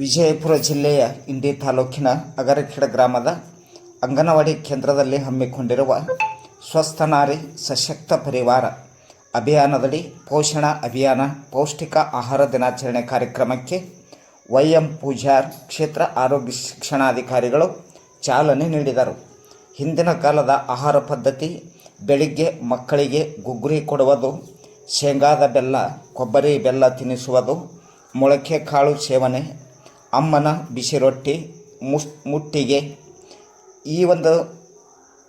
ವಿಜಯಪುರ ಜಿಲ್ಲೆಯ ಇಂಡಿ ತಾಲೂಕಿನ ಅಗರಖೇಡ ಗ್ರಾಮದ ಅಂಗನವಾಡಿ ಕೇಂದ್ರದಲ್ಲಿ ಹಮ್ಮಿಕೊಂಡಿರುವ ಸ್ವಸ್ಥ ನಾರಿ ಸಶಕ್ತ ಪರಿವಾರ ಅಭಿಯಾನದಡಿ ಪೋಷಣ ಅಭಿಯಾನ, ಪೌಷ್ಟಿಕ ಆಹಾರ ದಿನಾಚರಣೆ ಕಾರ್ಯಕ್ರಮಕ್ಕೆ ವೈ ಎಂ ಪೂಜಾರ್, ಕ್ಷೇತ್ರ ಆರೋಗ್ಯ ಶಿಕ್ಷಣಾಧಿಕಾರಿಗಳು ಚಾಲನೆ ನೀಡಿದರು. ಹಿಂದಿನ ಕಾಲದ ಆಹಾರ ಪದ್ಧತಿ, ಬೆಳಿಗ್ಗೆ ಮಕ್ಕಳಿಗೆ ಗುಗ್ಗುರಿ ಕೊಡುವುದು, ಶೇಂಗಾದ ಬೆಲ್ಲ, ಕೊಬ್ಬರಿ ಬೆಲ್ಲ ತಿನ್ನಿಸುವುದು ಮೊಳಕೆ ಕಾಳು ಸೇವನೆ ಅಮ್ಮನ ಬಿಸಿ ರೊಟ್ಟಿ ಮುಸ್, ಮುಟ್ಟಿಗೆ ಈ ಒಂದು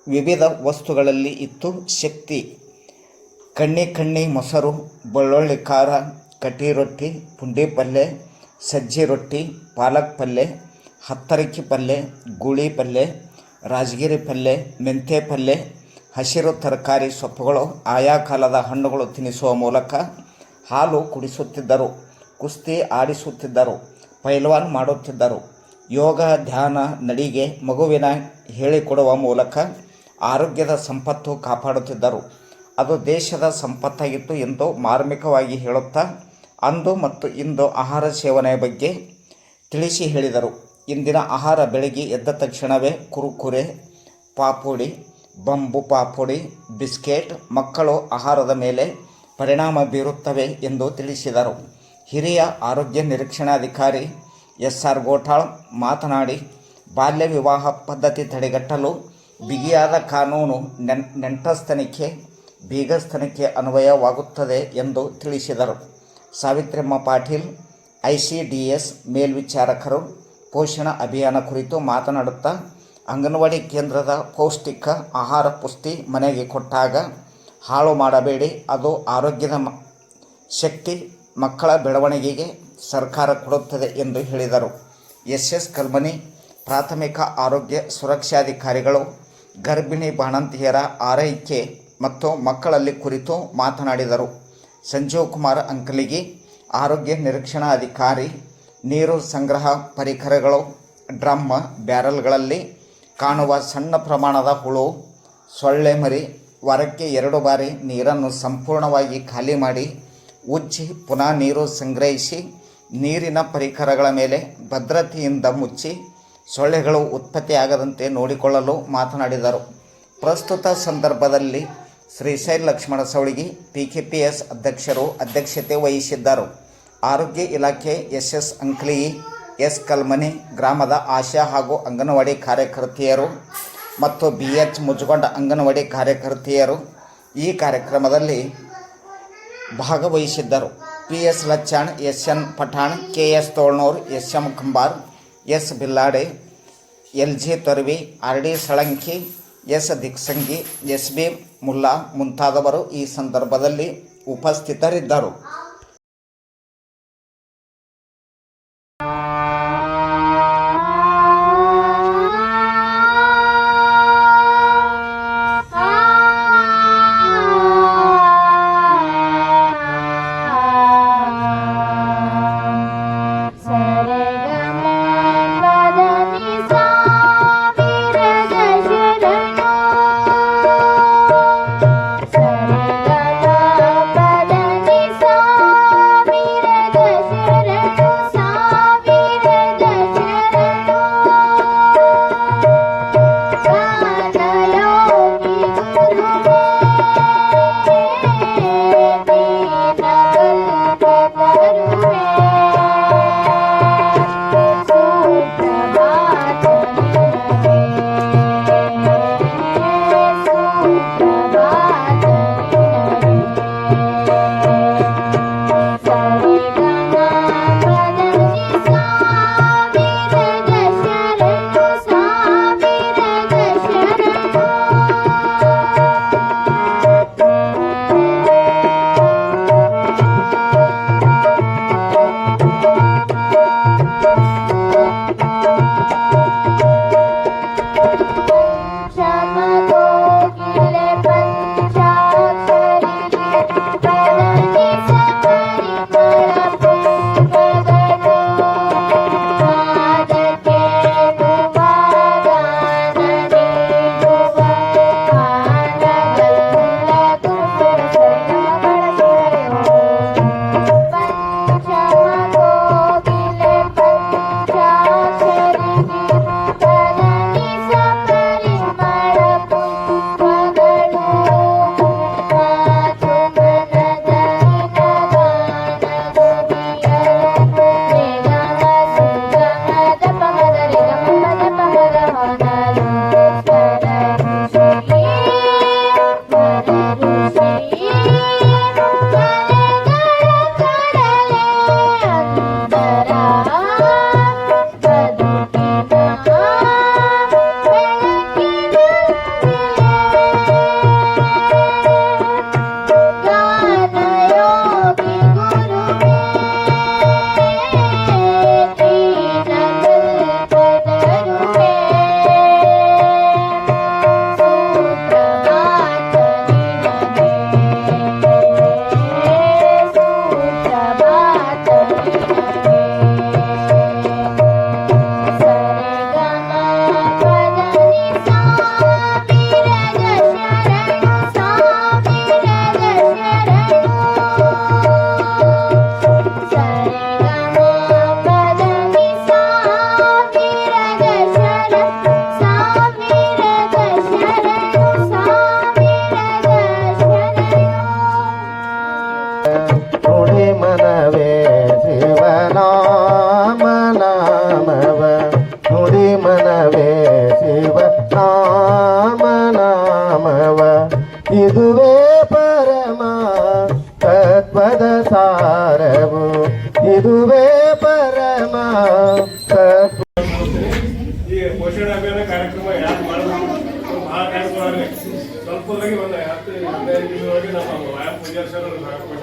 ವಿವಿಧ ವಸ್ತುಗಳಲ್ಲಿ ಇತ್ತು ಶಕ್ತಿ. ಕಣ್ಣಿ ಕಣ್ಣಿ ಮೊಸರು, ಬೆಳ್ಳುಳ್ಳಿ ಖಾರ ಕಟ್ಟಿ ರೊಟ್ಟಿ, ಪುಂಡಿ ಪಲ್ಯ ಸಜ್ಜಿ ರೊಟ್ಟಿ, ಪಾಲಕ್ ಪಲ್ಯ ಹತ್ತರಕ್ಕಿ ಪಲ್ಯ ಗೂಳಿ ಪಲ್ಯ ರಾಜಗಿರಿ ಪಲ್ಯ ಮೆಂತೆ ಪಲ್ಯ ಹಸಿರು ತರಕಾರಿ ಸೊಪ್ಪುಗಳು ಆಯಾ ಕಾಲದ ಹಣ್ಣುಗಳು ತಿನ್ನಿಸುವ ಮೂಲಕ ಹಾಲು ಕುಡಿಸುತ್ತಿದ್ದರು, ಕುಸ್ತಿ ಆಡಿಸುತ್ತಿದ್ದರು. ಪೈಲ್ವಾನ್ ಮಾಡುತ್ತಿದ್ದರು. ಯೋಗ ಧ್ಯಾನ ನಡಿಗೆ ಮಗುವಿನ ಹೇಳಿಕೊಡುವ ಮೂಲಕ ಆರೋಗ್ಯದ ಸಂಪತ್ತು ಕಾಪಾಡುತ್ತಿದ್ದರು. ಅದು ದೇಶದ ಸಂಪತ್ತಾಗಿತ್ತು ಎಂದು ಮಾರ್ಮಿಕವಾಗಿ ಹೇಳುತ್ತಾ, ಅಂದು ಮತ್ತು ಇಂದು ಆಹಾರ ಸೇವನೆಯ ಬಗ್ಗೆ ತಿಳಿಸಿ ಹೇಳಿದರು. ಇಂದಿನ ಆಹಾರ ಬೆಳಗ್ಗೆ ಎದ್ದ ತಕ್ಷಣವೇ ಕುರುಕುರೆ, ಪಾಪುಡಿ, ಬಂಬು ಪಾಪುಡಿ, ಬಿಸ್ಕೆಟ್, ಮಕ್ಕಳು ಆಹಾರದ ಮೇಲೆ ಪರಿಣಾಮ ಬೀರುತ್ತವೆ ಎಂದು ತಿಳಿಸಿದರು. ಹಿರಿಯ ಆರೋಗ್ಯ ನಿರೀಕ್ಷಣಾಧಿಕಾರಿ ಎಸ್ ಆರ್ ಗೋಠಾಳ್ ಮಾತನಾಡಿ, ಬಾಲ್ಯ ವಿವಾಹ ಪದ್ಧತಿ ತಡೆಗಟ್ಟಲು ಬಿಗಿಯಾದ ಕಾನೂನು ನೆನ್, ನೆಂಟಸ್ಥನಿಕೆ, ಬೀಗಸ್ಥನಿಕೆ ಅನ್ವಯವಾಗುತ್ತದೆ ಎಂದು ತಿಳಿಸಿದರು. Savitrimma Patil, I C D ಮೇಲ್ವಿಚಾರಕರು Poshan Abhiyan ಕುರಿತು ಮಾತನಾಡುತ್ತಾ, ಅಂಗನವಾಡಿ ಕೇಂದ್ರದ ಪೌಷ್ಟಿಕ ಆಹಾರ ಪುಷ್ಟಿ ಮನೆಗೆ ಕೊಟ್ಟಾಗ, ಹಾಳು ಮಾಡಬೇಡಿ, ಅದು ಆರೋಗ್ಯದ ಶಕ್ತಿ ಮಕ್ಕಳ ಬೆಳವಣಿಗೆಗೆ ಸರ್ಕಾರ ಕೊಡುತ್ತದೆ ಎಂದು ಹೇಳಿದರು. ಎಸ್. ಎಸ್. ಕಲ್ಮನಿ, ಪ್ರಾಥಮಿಕ ಆರೋಗ್ಯ ಸುರಕ್ಷಾಧಿಕಾರಿಗಳು, ಗರ್ಭಿಣಿ ಬಾಣಂತಿಯರ ಆರೈಕೆ ಮತ್ತು ಮಕ್ಕಳಲ್ಲಿ ಕುರಿತು ಮಾತನಾಡಿದರು. ಸಂಜೀವ್ ಕುಮಾರ್ ಅಂಕಲಿಗೆ, ಆರೋಗ್ಯ ನಿರೀಕ್ಷಣಾ ಅಧಿಕಾರಿ, ನೀರು ಸಂಗ್ರಹ ಪರಿಕರಗಳು, ಡ್ರಮ್ ಬ್ಯಾರಲ್ಗಳಲ್ಲಿ ಕಾಣುವ ಸಣ್ಣ ಪ್ರಮಾಣದ ಹುಳು, ಸೊಳ್ಳೆ ಮರಿ, ವಾರಕ್ಕೆ ಎರಡು ಬಾರಿ ನೀರನ್ನು ಸಂಪೂರ್ಣವಾಗಿ ಖಾಲಿ ಮಾಡಿ, ಉಜ್ಜಿ ಪುನಃ ನೀರು ಸಂಗ್ರಹಿಸಿ ನೀರಿನ ಪರಿಕರಗಳ ಮೇಲೆ ಭದ್ರತೆಯಿಂದ ಮುಚ್ಚಿ ಸೊಳ್ಳೆಗಳು ಉತ್ಪತ್ತಿಯಾಗದಂತೆ ನೋಡಿಕೊಳ್ಳಲು ಮಾತನಾಡಿದರು. ಪ್ರಸ್ತುತ ಸಂದರ್ಭದಲ್ಲಿ Shrishail Lakshman Savalagi P K P S ಅಧ್ಯಕ್ಷರು ಅಧ್ಯಕ್ಷತೆ ವಹಿಸಿದ್ದರು. ಆರೋಗ್ಯ ಇಲಾಖೆ S S Ankali, S Kalmani, ಗ್ರಾಮದ ಆಶಾ ಹಾಗೂ ಅಂಗನವಾಡಿ ಕಾರ್ಯಕರ್ತೆಯರು ಮತ್ತು ಬಿ ಎಚ್ ಮುಜುಗೊಂಡ ಅಂಗನವಾಡಿ ಕಾರ್ಯಕರ್ತೆಯರು ಈ ಕಾರ್ಯಕ್ರಮದಲ್ಲಿ ಭಾಗವಹಿಸಿದ್ದರು. P S Lachchan S N Pathan K S Tolnur S M Kumbar S Billade L G Torvi R D Salanki S Diksangi S B Mulla ಮುಂತಾದವರು ಈ ಸಂದರ್ಭದಲ್ಲಿ ಉಪಸ್ಥಿತರಿದ್ದರು.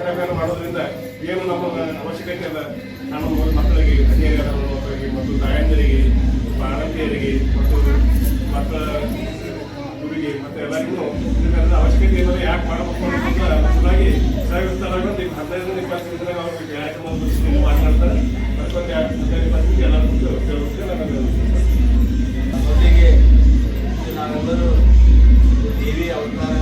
ಅಭಿಯಾನ ಮಾಡೋದ್ರಿಂದ ಏನು ನಮ್ಮ ಅವಶ್ಯಕತೆ ಇಲ್ಲ ನಮ್ಮ ಮಕ್ಕಳಿಗೆ ಮಕ್ಕಳಿಗೆ ಮತ್ತು ತಾಯಂದಿರಿಗೆ ಬಾಣಕಿಯರಿಗೆ ಮತ್ತು ಮಕ್ಕಳ ಗುರಿಗೆ ಮತ್ತು ಎಲ್ಲರಿಗೂ ಇದರಿಂದ ಅವಶ್ಯಕತೆ ಇರೋದು ಯಾಕೆ ಮಾಡಬೇಕು ಅನ್ನೋದಾಗಿ ಈಗ ಹದಿನೈದು ಇಪ್ಪತ್ತು ಅವ್ರಿಗೆ ಕಾರ್ಯಕ್ರಮ ಮಾತನಾಡ್ತಾರೆ. ಅದಕ್ಕೊಂದು ಹದಿನೈದು ಎಲ್ಲರೂ ಕೇಳಬೇಕು ನನಗೆ ಮೊದಲಿಗೆ ನಾವೆಲ್ಲರೂ ದೇವಿ ಅವತಾರ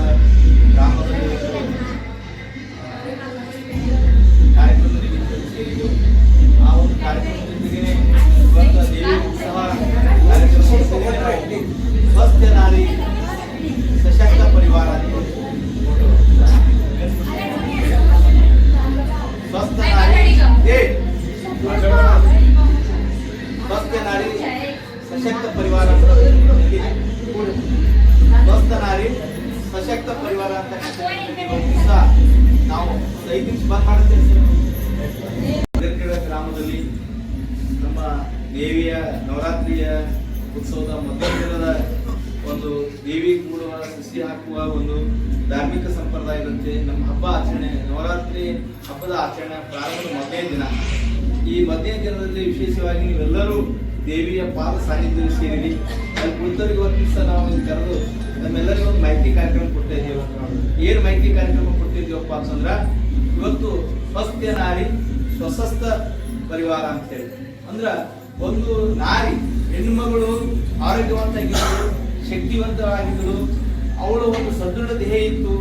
ದೇವಿಯ ಸಾಹಿತ್ಯ ಸೇರಿರಿ ಅಲ್ಲಿ ಕುಳಿತವರಿಗೆ ಒಂದು ದಿವಸ ನಾವು ಕರೆದು ನಮ್ಮೆಲ್ಲರಿಗೂ ಒಂದು ಮಾಹಿತಿ ಕಾರ್ಯಕ್ರಮ ಕೊಡ್ತಾ ಇದ್ದೀವಿ ಏನು ಮೈತ್ರಿ ಕಾರ್ಯಕ್ರಮ ಕೊಡ್ತಿದ್ದೀವಪ್ಪ ಅಂತಂದ್ರ, ಇವತ್ತು ಸ್ವಸ್ಥ ನಾರಿ ಸ್ವಸಸ್ಥ ಪರಿವಾರ ಅಂತೇಳಿ. ಅಂದ್ರ ಒಂದು ನಾರಿ ಹೆಣ್ಣುಮಗಳು ಆರೋಗ್ಯವಂತಾಗಿದ್ದಳು ಶಕ್ತಿವಂತವಾಗಿದ್ದಳು ಅವಳು ಒಂದು ಸದೃಢ ದೇಹ ಇತ್ತು,